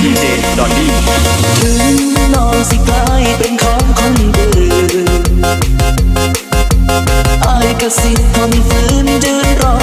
ถึงนองสิกลายเป็นของคนอื่นอายก็สิทนฝืนยืนรอ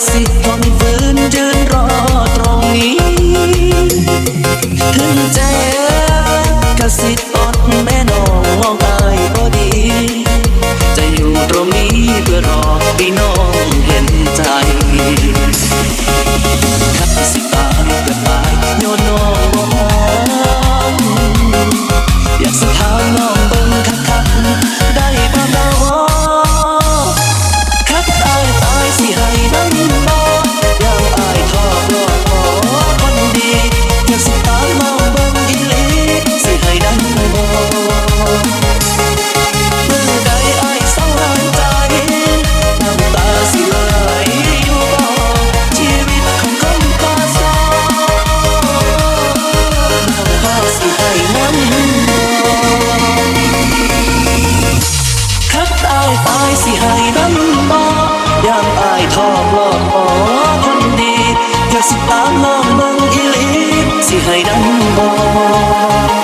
อ หลอกขอคนดีอยากสิตามน้องเบิ่งอีหลีสิให้ดังบอก